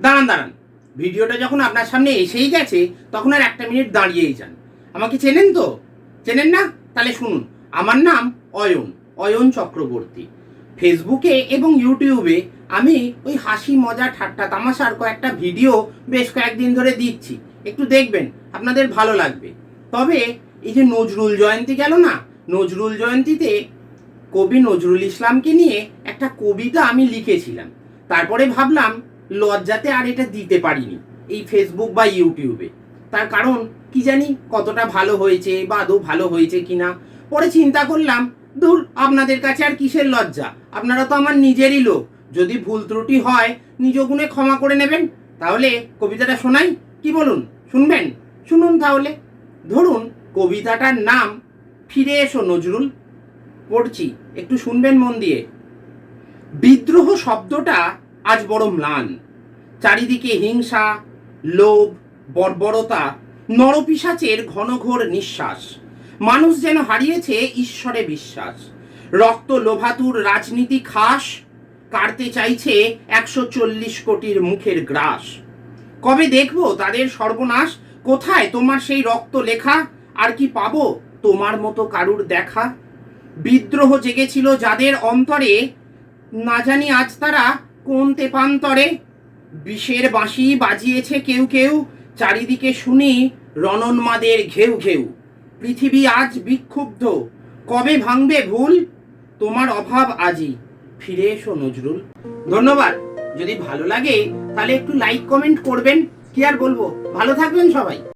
দাঁড়ান দাঁড়ান। ভিডিওটা যখন আপনার সামনে এসেই গেছে, তখন আর একটা মিনিট দাঁড়িয়েই যান। আমাকে চেনেন তো? চেনেন না? তাহলে শুনুন। আমার নাম অয়ন অয়ন চক্রবর্তী। ফেসবুকে এবং ইউটিউবে আমি ওই হাসি, মজা, ঠাট্টা তামাশার কয়েকটা ভিডিও বেশ কয়েকদিন ধরে দিচ্ছি। একটু দেখবেন, আপনাদের ভালো লাগবে। তবে এই যে নজরুল জয়ন্তী গেল না, নজরুল জয়ন্তীতে কবি নজরুল ইসলামকে নিয়ে একটা কবিতা আমি লিখেছিলাম। তারপরে ভাবলাম লজ্জাতে আর এটা দিতে পারিনি এই ফেসবুক বা ইউটিউবে তার কারণ কি জানি কতটা ভালো হয়েছে বা আদৌ ভালো হয়েছে কিনা পরে চিন্তা করলাম দূর আপনাদের কাছে আর কিসের লজ্জা? আপনারা তো আমার নিজেরই লোক। যদি ভুল ত্রুটি হয়, নিজ গুণে ক্ষমা করে নেবেন। তাহলে কবিতাটা শোনাই? কি বলুন? শুনবেন? শুনুন তাহলে। ধরুন, কবিতাটার নাম ফিরে এসো নজরুল। পড়ছি, একটু শুনবেন মন দিয়ে। বিদ্রোহ শব্দটা আজ বড় ম্লান। চারিদিকে হিংসা, লোভ, বর্বরতা নরপিসাচের ঘনঘোর নিঃশ্বাস। মানুষ যেন হারিয়েছে ঈশ্বরে বিশ্বাস। রক্ত লোভাতুর রাজনীতি খাস, কাটতে চাইছে একশো চল্লিশ কোটির মুখের গ্রাস। কবে দেখব তাদের সর্বনাশ? কোথায় তোমার সেই রক্ত লেখা? আর কি পাবো তোমার মতো কারুর দেখা? বিদ্রোহ জেগেছিল যাদের অন্তরে। না জানি আজ তারা কোন তেপান্তরে? বিষের বাঁশি বাজিয়েছে কেউ কেউ, চারিদিকে শুনি রণন্মাদের ঘেউ ঘেউ। পৃথিবী আজ বিক্ষুব্ধ, কবে ভাঙবে ভুল? তোমার অভাব আজই। ফিরে এসো নজরুল। ধন্যবাদ। যদি ভালো লাগে, তাহলে একটু লাইক কমেন্ট করবেন। কি আর বলব? ভালো থাকবেন সবাই।